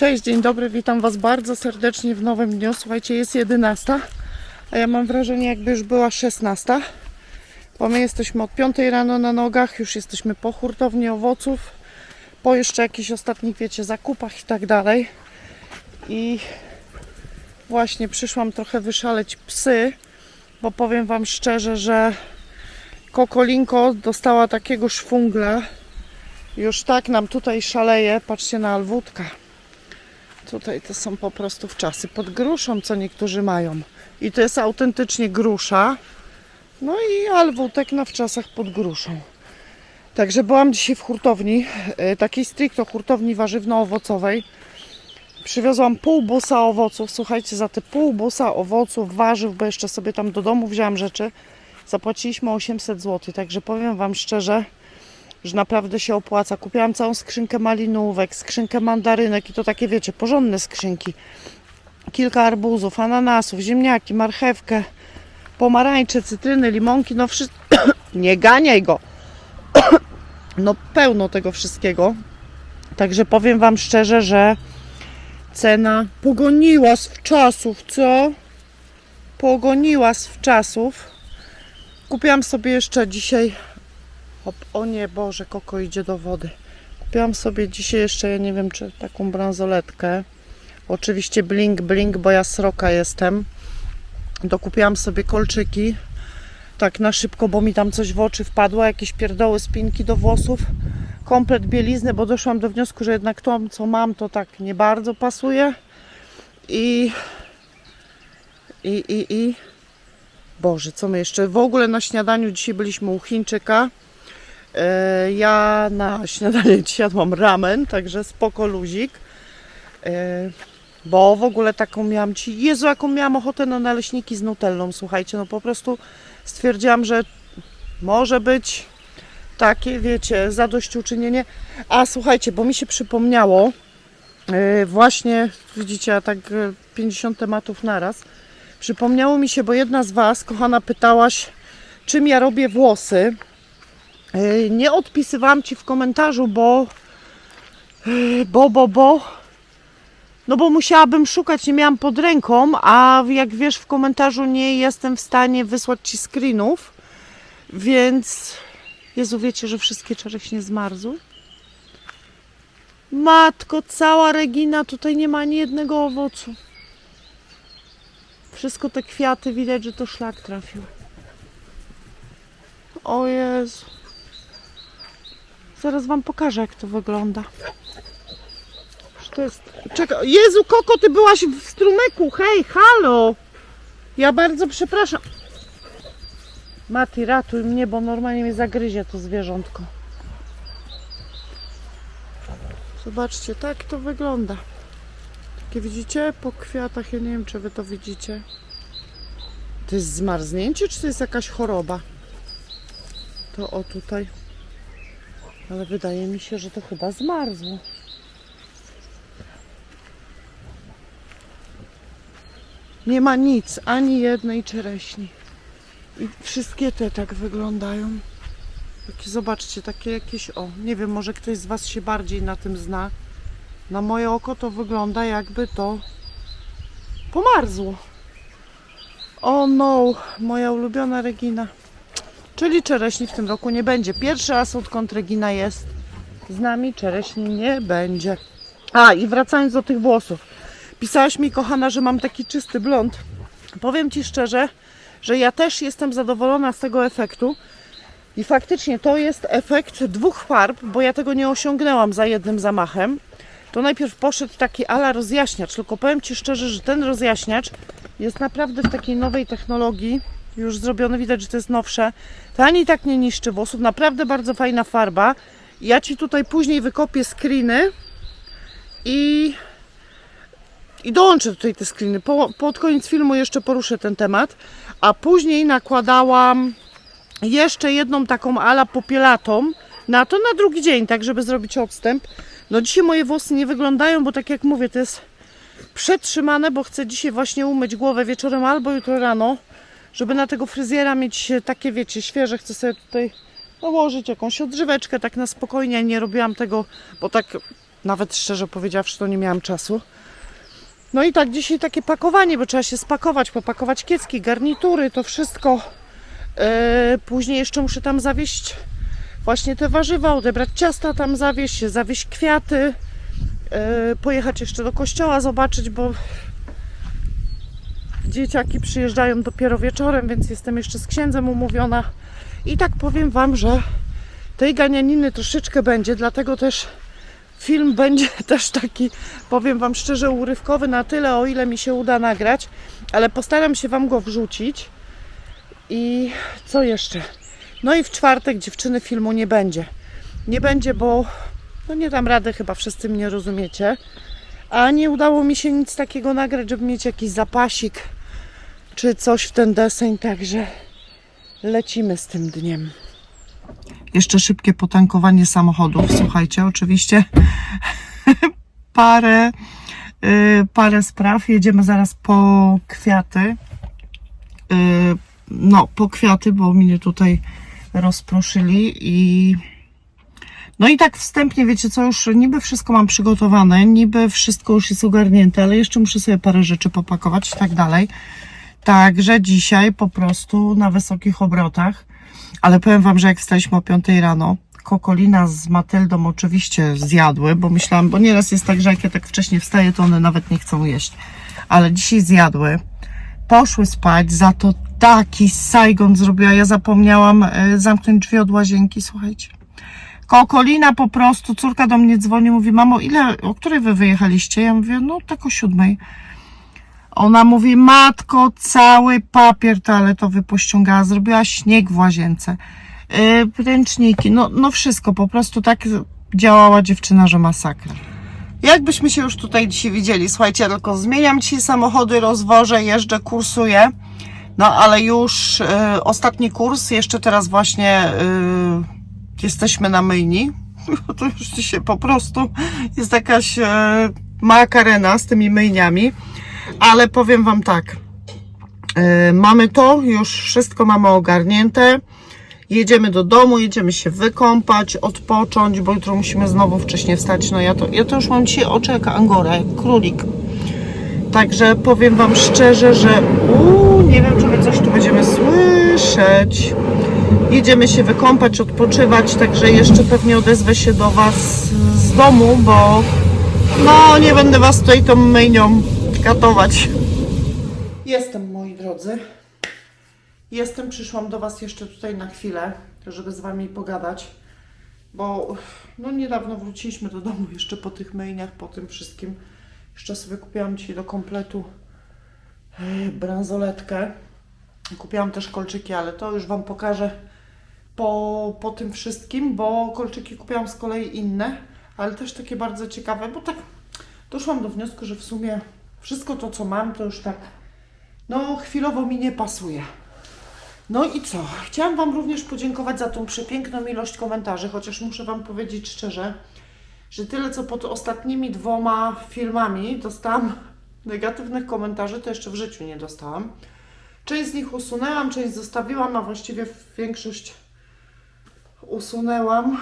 Cześć, dzień dobry, witam Was bardzo serdecznie w nowym dniu. Słuchajcie, jest 11, a ja mam wrażenie, jakby już była 16, bo my jesteśmy od 5 rano na nogach, już jesteśmy po hurtowni owoców, po jeszcze jakichś ostatnich, wiecie, zakupach i tak dalej. I właśnie przyszłam trochę wyszaleć psy, bo powiem Wam szczerze, że Kokolinko dostała takiego szwungla. Już tak nam tutaj szaleje. Patrzcie na alwutka. Tutaj to są po prostu wczasy pod gruszą, co niektórzy mają. I to jest autentycznie grusza. No i alwutek na wczasach pod gruszą. Także byłam dzisiaj w hurtowni, e, takiej stricto hurtowni warzywno-owocowej. Przywiozłam pół busa owoców. Słuchajcie, za te pół busa owoców, warzyw, bo jeszcze sobie tam do domu wzięłam rzeczy, zapłaciliśmy 800 zł. Także powiem Wam szczerze, że naprawdę się opłaca. Kupiłam całą skrzynkę malinówek, skrzynkę mandarynek i to takie, wiecie, porządne skrzynki. Kilka arbuzów, ananasów, ziemniaki, marchewkę, pomarańcze, cytryny, limonki, no wszystko. Nie ganiaj go! no pełno tego wszystkiego. Także powiem Wam szczerze, że cena pogoniła z czasów, co? Pogoniła z czasów. Kupiłam sobie jeszcze dzisiaj O nie, Boże, koko idzie do wody. Kupiłam sobie dzisiaj jeszcze, ja nie wiem, czy taką bransoletkę. Oczywiście blink, blink, bo ja sroka jestem. Dokupiłam sobie kolczyki. Tak na szybko, bo mi tam coś w oczy wpadło. Jakieś pierdoły, spinki do włosów. Komplet bielizny, bo doszłam do wniosku, że jednak to, co mam, to tak nie bardzo pasuje. I... I, i, i... Boże, co my jeszcze? W ogóle na śniadaniu dzisiaj byliśmy u Chińczyka. E, Ja na śniadanie dzisiaj jadłam ramen, także spoko luzik. E, Bo w ogóle taką miałam ci. Jezu, jaką miałam ochotę na naleśniki z nutellą, słuchajcie, no po prostu stwierdziłam, że może być takie, wiecie, zadośćuczynienie. A słuchajcie, bo mi się przypomniało, e, właśnie, widzicie, ja tak e, 50 tematów naraz. Przypomniało mi się, bo jedna z Was, kochana, pytałaś, czym ja robię włosy. Yy, Nie odpisywałam Ci w komentarzu, bo, yy, bo, bo, bo, no bo musiałabym szukać, nie miałam pod ręką, a jak wiesz w komentarzu nie jestem w stanie wysłać Ci screenów, więc Jezu, wiecie, że wszystkie czereśnie zmarzły? Matko, cała Regina, tutaj nie ma ani jednego owocu. Wszystko te kwiaty, widać, że to szlak trafił. O Jezu. Zaraz wam pokażę, jak to wygląda. To jest... Czekaj. Jezu, Koko, ty byłaś w strumyku. Hej, halo. Ja bardzo przepraszam. Mati, ratuj mnie, bo normalnie mnie zagryzie to zwierzątko. Zobaczcie, tak to wygląda. Takie widzicie po kwiatach, ja nie wiem, czy wy to widzicie. To jest zmarznięcie, czy to jest jakaś choroba? To o tutaj. Ale wydaje mi się, że to chyba zmarzło. Nie ma nic, ani jednej czereśni. I wszystkie te tak wyglądają. Takie, zobaczcie, takie jakieś, o, nie wiem, może ktoś z Was się bardziej na tym zna. Na moje oko to wygląda jakby to pomarzło. O no, moja ulubiona Regina. Czyli czereśni w tym roku nie będzie. Pierwszy raz odkąd jest z nami, czereśni nie będzie. A i wracając do tych włosów. Pisałaś mi, kochana, że mam taki czysty blond. Powiem Ci szczerze, że ja też jestem zadowolona z tego efektu. I faktycznie to jest efekt dwóch farb, bo ja tego nie osiągnęłam za jednym zamachem. To najpierw poszedł taki ala rozjaśniacz, tylko powiem Ci szczerze, że ten rozjaśniacz jest naprawdę w takiej nowej technologii, już zrobiony, widać, że to jest nowsze. To ani tak nie niszczy włosów, naprawdę bardzo fajna farba. Ja Ci tutaj później wykopię screeny i, i dołączę tutaj te screeny. Po, pod koniec filmu jeszcze poruszę ten temat, a później nakładałam jeszcze jedną taką ala popielatą na to na drugi dzień, tak żeby zrobić odstęp. No dzisiaj moje włosy nie wyglądają, bo tak jak mówię, to jest przetrzymane, bo chcę dzisiaj właśnie umyć głowę wieczorem albo jutro rano, żeby na tego fryzjera mieć takie, wiecie, świeże. Chcę sobie tutaj nałożyć jakąś odżyweczkę tak na spokojnie. Nie robiłam tego, bo tak nawet szczerze powiedziawszy, to nie miałam czasu. No i tak dzisiaj takie pakowanie, bo trzeba się spakować, popakować kiecki, garnitury, to wszystko. E, później jeszcze muszę tam zawieźć właśnie te warzywa, odebrać ciasta tam zawieźć, zawieźć kwiaty, e, pojechać jeszcze do kościoła zobaczyć, bo dzieciaki przyjeżdżają dopiero wieczorem, więc jestem jeszcze z księdzem umówiona. I tak powiem Wam, że tej ganianiny troszeczkę będzie, dlatego też film będzie też taki, powiem Wam szczerze, urywkowy na tyle, o ile mi się uda nagrać, ale postaram się Wam go wrzucić. I co jeszcze? No i w czwartek dziewczyny filmu nie będzie. Nie będzie, bo no nie dam rady, chyba wszyscy mnie rozumiecie. A nie udało mi się nic takiego nagrać, żeby mieć jakiś zapasik czy coś w ten deseń, także lecimy z tym dniem. Jeszcze szybkie potankowanie samochodów. Słuchajcie, oczywiście parę, y, parę spraw. Jedziemy zaraz po kwiaty. Y, no, po kwiaty, bo mnie tutaj rozproszyli i no i tak wstępnie, wiecie co, już niby wszystko mam przygotowane, niby wszystko już jest ogarnięte, ale jeszcze muszę sobie parę rzeczy popakować i tak dalej. Także dzisiaj po prostu na wysokich obrotach. Ale powiem Wam, że jak wstaliśmy o 5 rano, Kokolina z Matyldą oczywiście zjadły, bo myślałam, bo nieraz jest tak, że jak ja tak wcześnie wstaję, to one nawet nie chcą jeść. Ale dzisiaj zjadły. Poszły spać, za to taki Saigon zrobiła. Ja zapomniałam e, zamknąć drzwi od łazienki, słuchajcie. Kokolina po prostu, córka do mnie dzwoni, mówi, mamo, ile, o której wy wyjechaliście? Ja mówię, no tak o siódmej. Ona mówi, matko, cały papier toaletowy pościągała, zrobiła śnieg w łazience, yy, ręczniki, no, no wszystko, po prostu tak działała dziewczyna, że masakra. Jakbyśmy się już tutaj dzisiaj widzieli, słuchajcie, tylko zmieniam dzisiaj samochody, rozwożę, jeżdżę, kursuję, no ale już yy, ostatni kurs, jeszcze teraz właśnie yy, jesteśmy na myjni, to już dzisiaj po prostu jest jakaś yy, makarena z tymi myjniami. Ale powiem Wam tak. Yy, mamy to, już wszystko mamy ogarnięte. Jedziemy do domu, jedziemy się wykąpać, odpocząć, bo jutro musimy znowu wcześniej wstać. No ja to, ja to już mam dzisiaj oczy jak angora, jak królik. Także powiem Wam szczerze, że uu, nie wiem, czy my coś tu będziemy słyszeć. Jedziemy się wykąpać, odpoczywać, także jeszcze pewnie odezwę się do Was z domu, bo no nie będę Was tutaj tą myjnią katować. Jestem, moi drodzy. Jestem, przyszłam do Was jeszcze tutaj na chwilę, żeby z Wami pogadać, bo no niedawno wróciliśmy do domu jeszcze po tych myjniach, po tym wszystkim. Jeszcze sobie kupiłam dzisiaj do kompletu e, bransoletkę. Kupiłam też kolczyki, ale to już Wam pokażę po, po tym wszystkim, bo kolczyki kupiłam z kolei inne, ale też takie bardzo ciekawe, bo tak doszłam do wniosku, że w sumie wszystko to, co mam, to już tak, no, chwilowo mi nie pasuje. No i co? Chciałam Wam również podziękować za tą przepiękną ilość komentarzy, chociaż muszę Wam powiedzieć szczerze, że tyle co pod ostatnimi dwoma filmami dostałam negatywnych komentarzy, to jeszcze w życiu nie dostałam. Część z nich usunęłam, część zostawiłam, a właściwie większość usunęłam.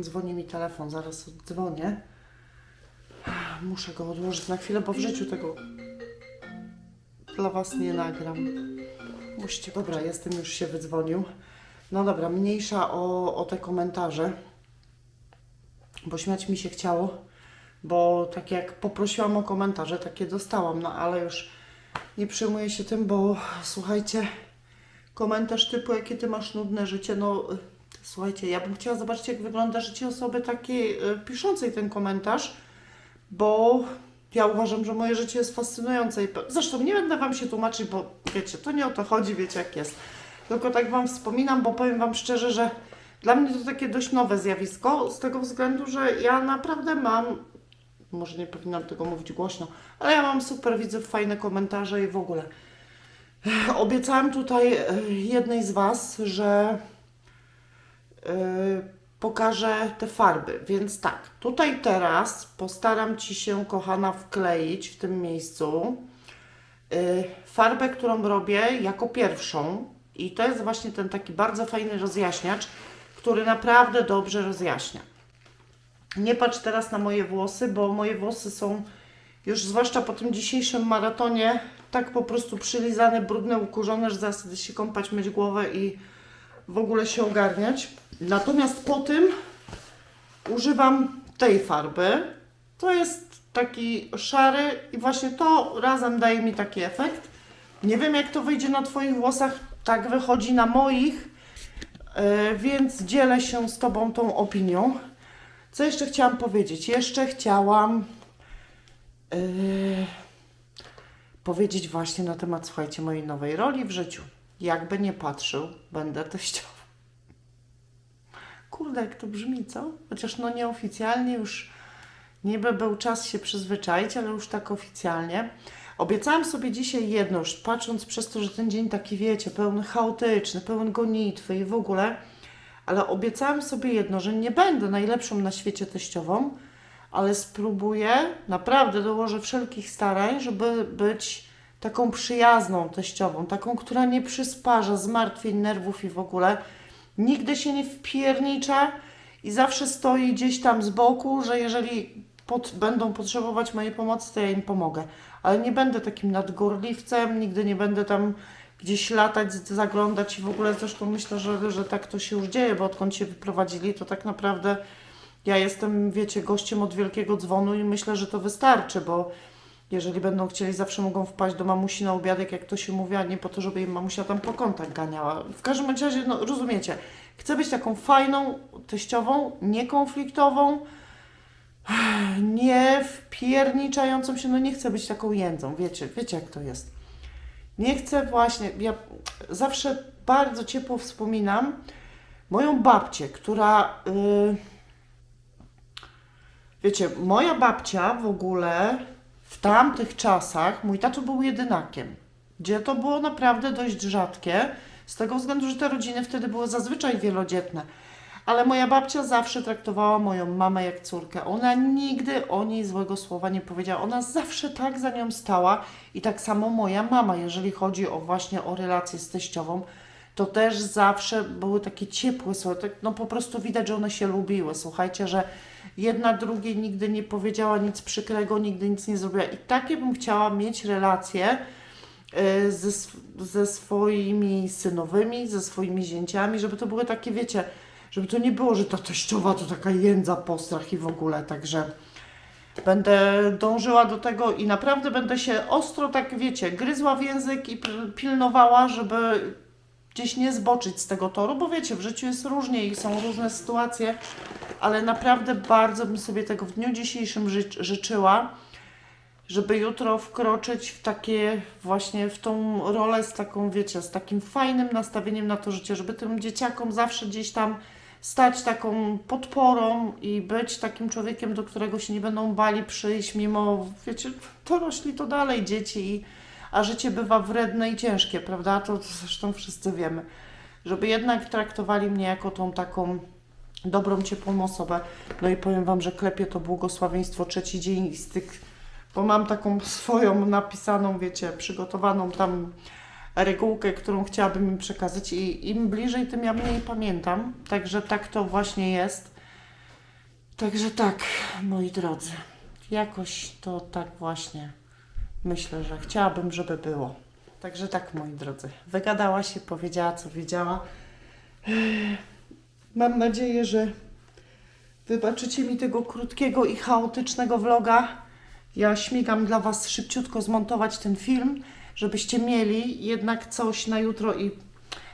Dzwoni mi telefon, zaraz oddzwonię. Muszę go odłożyć na chwilę, bo w życiu tego dla Was nie nagram. Musicie, dobra, jestem, już się wydzwonił. No dobra, mniejsza o, o te komentarze, bo śmiać mi się chciało, bo tak jak poprosiłam o komentarze, takie dostałam, no ale już nie przejmuję się tym, bo słuchajcie, komentarz typu, jakie Ty masz nudne życie, no słuchajcie, ja bym chciała zobaczyć, jak wygląda życie osoby takiej y, piszącej ten komentarz, bo ja uważam, że moje życie jest fascynujące. I zresztą nie będę Wam się tłumaczyć, bo wiecie, to nie o to chodzi, wiecie jak jest. Tylko tak Wam wspominam, bo powiem Wam szczerze, że dla mnie to takie dość nowe zjawisko, z tego względu, że ja naprawdę mam, może nie powinnam tego mówić głośno, ale ja mam super, widzę fajne komentarze i w ogóle. Obiecałam tutaj e, jednej z Was, że yy, pokażę te farby. Więc tak, tutaj teraz postaram Ci się, kochana, wkleić w tym miejscu yy, farbę, którą robię jako pierwszą. I to jest właśnie ten taki bardzo fajny rozjaśniacz, który naprawdę dobrze rozjaśnia. Nie patrz teraz na moje włosy, bo moje włosy są już zwłaszcza po tym dzisiejszym maratonie tak po prostu przylizane, brudne, ukurzone, że zaraz się kąpać, myć głowę i w ogóle się ogarniać. Natomiast po tym używam tej farby. To jest taki szary i właśnie to razem daje mi taki efekt. Nie wiem jak to wyjdzie na Twoich włosach, tak wychodzi na moich, yy, więc dzielę się z Tobą tą opinią. Co jeszcze chciałam powiedzieć? Jeszcze chciałam yy, powiedzieć właśnie na temat, słuchajcie, mojej nowej roli w życiu. Jakby nie patrzył, będę teściową. Kurde, jak to brzmi, co? Chociaż no nieoficjalnie już niby był czas się przyzwyczaić, ale już tak oficjalnie. Obiecałam sobie dzisiaj jedno, już patrząc przez to, że ten dzień taki, wiecie, pełny chaotyczny, pełen gonitwy i w ogóle, ale obiecałam sobie jedno, że nie będę najlepszą na świecie teściową, ale spróbuję, naprawdę dołożę wszelkich starań, żeby być taką przyjazną teściową, taką, która nie przysparza zmartwień, nerwów i w ogóle nigdy się nie wpiernicza i zawsze stoi gdzieś tam z boku, że jeżeli pod, będą potrzebować mojej pomocy, to ja im pomogę. Ale nie będę takim nadgorliwcem, nigdy nie będę tam gdzieś latać, zaglądać i w ogóle zresztą myślę, że, że tak to się już dzieje, bo odkąd się wyprowadzili, to tak naprawdę ja jestem, wiecie, gościem od wielkiego dzwonu i myślę, że to wystarczy, bo jeżeli będą chcieli, zawsze mogą wpaść do mamusi na obiadek, jak to się mówi, a nie po to, żeby im mamusia tam po kątach ganiała. W każdym razie, no rozumiecie, chcę być taką fajną teściową, niekonfliktową, nie wpierniczającą się, no nie chcę być taką jędzą, wiecie, wiecie jak to jest. Nie chcę właśnie, ja zawsze bardzo ciepło wspominam moją babcię, która... Yy, Wiecie, moja babcia w ogóle w tamtych czasach, mój tato był jedynakiem, gdzie to było naprawdę dość rzadkie, z tego względu, że te rodziny wtedy były zazwyczaj wielodzietne. Ale moja babcia zawsze traktowała moją mamę jak córkę. Ona nigdy o niej złego słowa nie powiedziała. Ona zawsze tak za nią stała i tak samo moja mama, jeżeli chodzi o właśnie o relacje z teściową, to też zawsze były takie ciepłe słowa. Tak, no po prostu widać, że one się lubiły. Słuchajcie, że jedna drugiej nigdy nie powiedziała nic przykrego, nigdy nic nie zrobiła. I takie bym chciała mieć relacje y, ze, ze swoimi synowymi, ze swoimi zięciami, żeby to były takie, wiecie, żeby to nie było, że ta teściowa to taka jędza, postrach i w ogóle, także będę dążyła do tego i naprawdę będę się ostro, tak wiecie, gryzła w język i pil- pilnowała, żeby gdzieś nie zboczyć z tego toru, bo wiecie, w życiu jest różnie i są różne sytuacje, ale naprawdę bardzo bym sobie tego w dniu dzisiejszym ży- życzyła, żeby jutro wkroczyć w takie właśnie w tą rolę z taką, wiecie, z takim fajnym nastawieniem na to życie, żeby tym dzieciakom zawsze gdzieś tam stać taką podporą i być takim człowiekiem, do którego się nie będą bali przyjść, mimo, wiecie, dorośli to dalej dzieci, i, a życie bywa wredne i ciężkie, prawda? To, zresztą wszyscy wiemy. Żeby jednak traktowali mnie jako tą taką dobrą, ciepłą osobę. No i powiem Wam, że klepie to błogosławieństwo trzeci dzień z tych, bo mam taką swoją napisaną, wiecie, przygotowaną tam regułkę, którą chciałabym im przekazać i im bliżej, tym ja mniej pamiętam. Także tak to właśnie jest. Także tak, moi drodzy, jakoś to tak właśnie myślę, że chciałabym, żeby było. Także tak, moi drodzy, wygadała się, powiedziała, co wiedziała. Mam nadzieję, że wybaczycie mi tego krótkiego i chaotycznego vloga. Ja śmigam dla Was szybciutko zmontować ten film, żebyście mieli jednak coś na jutro i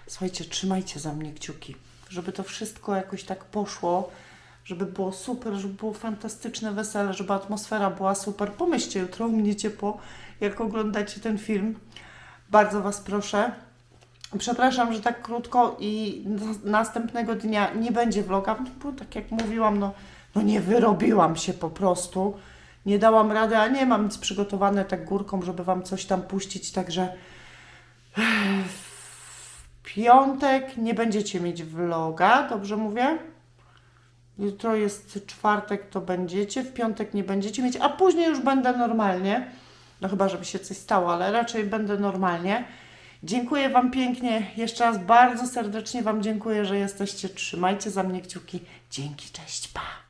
słuchajcie, trzymajcie za mnie kciuki, żeby to wszystko jakoś tak poszło, żeby było super, żeby było fantastyczne wesele, żeby atmosfera była super. Pomyślcie jutro u mnie ciepło, jak oglądacie ten film. Bardzo Was proszę. Przepraszam, że tak krótko i na- następnego dnia nie będzie vloga, bo tak jak mówiłam, no, no nie wyrobiłam się po prostu. Nie dałam rady, a nie mam nic przygotowane tak górką, żeby Wam coś tam puścić, także w piątek nie będziecie mieć vloga, dobrze mówię? Jutro jest czwartek, to będziecie, w piątek nie będziecie mieć, a później już będę normalnie. No chyba, żeby się coś stało, ale raczej będę normalnie. Dziękuję Wam pięknie. Jeszcze raz bardzo serdecznie Wam dziękuję, że jesteście. Trzymajcie za mnie kciuki. Dzięki, cześć, pa.